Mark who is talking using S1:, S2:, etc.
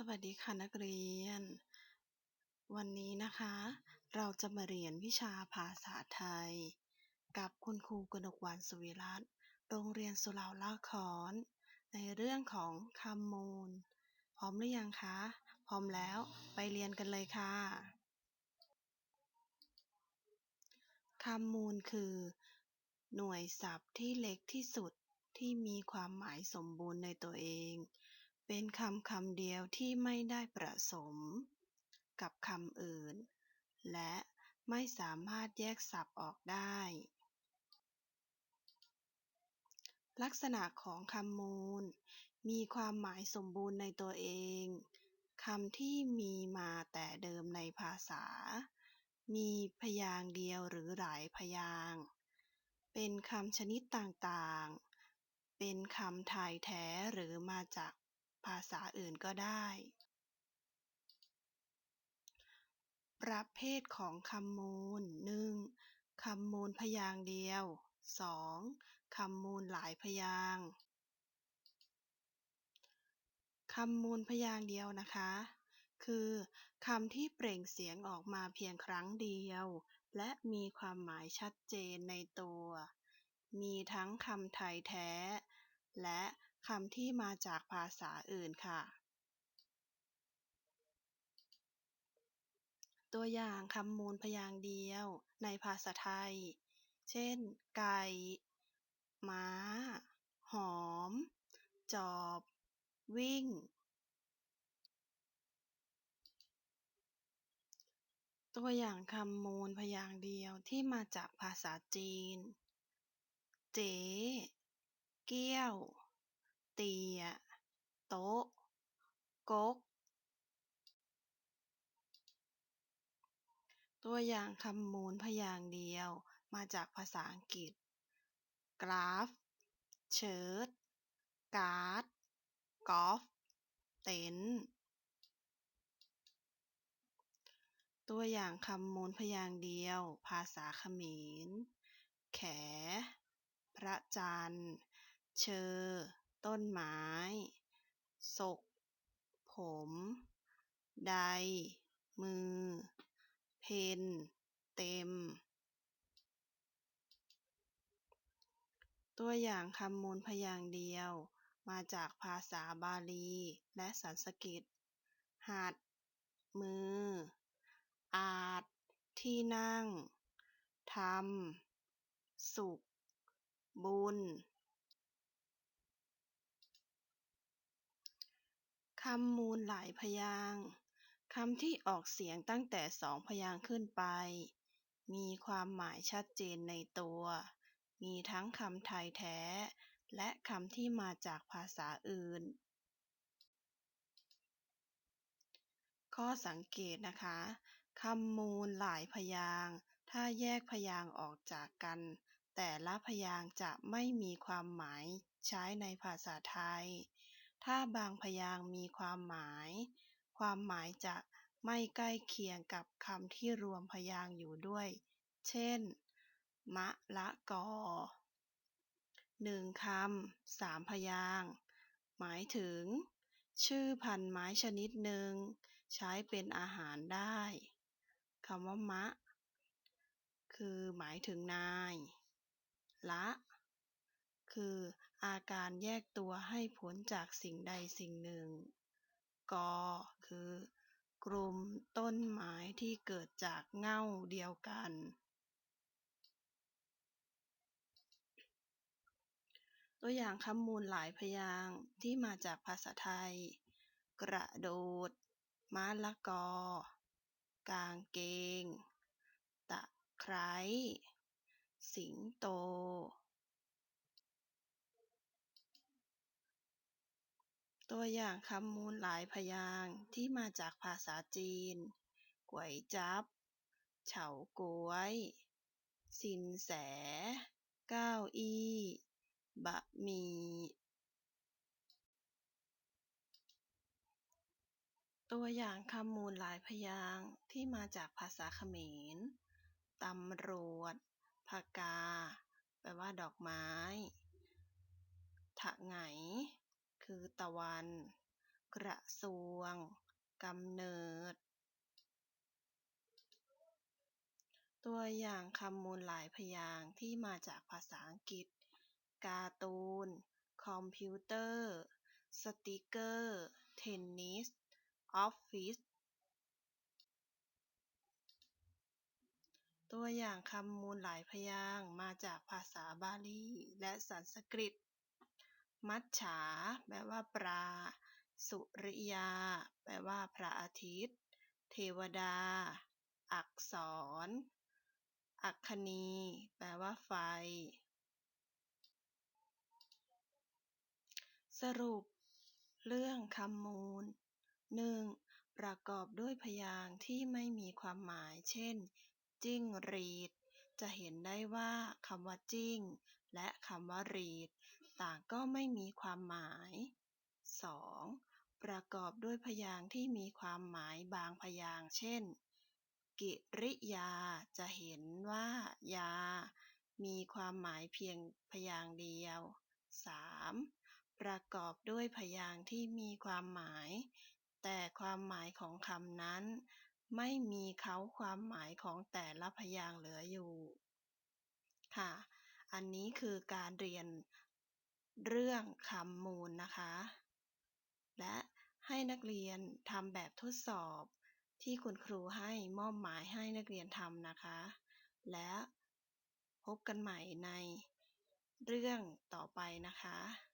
S1: สวัสดีค่ะนักเรียน วันนี้นะคะ เราจะมาเรียนวิชาภาษาไทย กับคุณครูกนกวันสวิรัตน์โรงเรียนสุเหร่าลาคอน ในเรื่องของคำมูล พร้อมหรือยังคะ พร้อมแล้วไปเรียนกันเลยค่ะคำมูลคือ หน่วยศัพท์ที่เล็กที่สุดที่มีความหมายสมบูรณ์ในตัวเอง เป็นคำคำเดียวที่ไม่ได้ประสม กับคำอื่น และไม่สามารถแยกศัพท์ออกได้ ลักษณะของคำมูล มีความหมายสมบูรณ์ในตัวเองคำที่มีมาแต่เดิมในภาษา มีพยางค์เดียวหรือหลายพยางค์เป็นคำชนิดต่างๆ เป็นคำไทยแท้หรือมาจาก ภาษาอื่นก็ได้ ประเภทของคำมูล 1. คำมูลพยางค์เดียว 2. คำมูลหลายพยางค์คำมูลพยางค์เดียวนะคะ คือคำที่เปล่งเสียงออกมาเพียงครั้งเดียว และมีความหมายชัดเจนในตัว มีทั้งคำไทยแท้ และ คำที่มาจากภาษาอื่นค่ะ ตัวอย่างคำมูลพยางค์เดียวในภาษาไทย เช่น ไก่ ม้า หอม จอบ วิ่งตัวอย่างคำมูลพยางค์เดียวที่มาจากภาษาจีน เจ๊เกี้ยว เตีย โต๊ะ ก๊ก ตัวอย่างคำมูลพยางค์เดียวมาจากภาษาอังกฤษ กราฟ เชิ้ตการ์ด กอล์ฟ เต็นท์ตัวอย่างคำมูลพยางค์เดียว ภาษาเขมร แข พระจันทร์ เชอ ต้นไม้ศกผม ใด มือ เพ็ญเต็ม ตัวอย่างคำมูลพยางค์เดียว มาจากภาษาบาลีและสันสกฤต หัด มือ อาจ ที่นั่งธรรมสุข บุญ คำมูลหลายพยางค์ คำที่ออกเสียงตั้งแต่สองพยางค์ขึ้นไป มีความหมายชัดเจนในตัว มีทั้งคำไทยแท้ และคำที่มาจากภาษาอื่น ข้อสังเกตนะคะ คำมูลหลายพยางค์ ถ้าแยกพยางค์ออกจากกัน แต่ละพยางค์จะไม่มีความหมายใช้ในภาษาไทย ถ้าบางพยางค์มีความหมาย ความหมายจะไม่ใกล้เคียงกับคำที่รวมพยางค์อยู่ด้วย เช่น มะละกอ หนึ่งคำสามพยางค์หมายถึง ชื่อพันธุ์ไม้ชนิดหนึ่ง ใช้เป็นอาหารได้คำว่ามะ คือหมายถึงนาย ละ คือ อาการแยกตัวให้พ้นจากสิ่งใดสิ่งหนึ่ง ก คือกลุ่มต้นไม้ที่เกิดจากเง่าเดียวกัน ตัวอย่างคำมูลหลายพยางค์ที่มาจากภาษาไทย กระโดดมะละกอ กางเกง ตะไคร้ สิงโต ตัวอย่างคำมูลหลายพยางค์ที่มาจากภาษาจีน ก๋วยจั๊บ เฉาก๊วย สินแส เก้าอี้ บะหมี่ตัวอย่างคำมูลหลายพยางค์ที่มาจากภาษาเขมร ตำรวจพกา แปลว่าดอกไม้ ถะไง คือตะวัน กระทรวงกำเนิด ตัวอย่างคำมูลหลายพยางค์ที่มาจากภาษาอังกฤษ การ์ตูน คอมพิวเตอร์ สติกเกอร์ เทนนิส ออฟฟิศตัวอย่างคำมูลหลายพยางค์มาจากภาษาบาลีและสันสกฤต มัจฉา แปลว่าปลา สุริยา แปลว่าพระอาทิตย์ เทวดา อักษร อัคคณีแปลว่าไฟ สรุป เรื่องคำมูล 1. ประกอบด้วยพยางค์ที่ไม่มีความหมาย เช่น จิ้งหรีด จะเห็นได้ว่าคำว่าจิ้งและคำว่าหรีด ต่างก็ไม่มีความหมาย 2. ประกอบด้วยพยางค์ที่มีความหมายบางพยางค์เช่น กิริยา จะเห็นว่า ยา มีความหมายเพียงพยางค์เดียว 3. ประกอบด้วยพยางค์ที่มีความหมาย แต่ความหมายของคำนั้น ไม่มีเค้าความหมายของแต่ละพยางค์เหลืออยู่ ค่ะ อันนี้คือการเรียน เรื่องคำมูลนะคะ และให้นักเรียนทำแบบทดสอบที่คุณครูให้มอบหมายให้นักเรียนทำนะคะ และพบกันใหม่ในเรื่องต่อไปนะคะ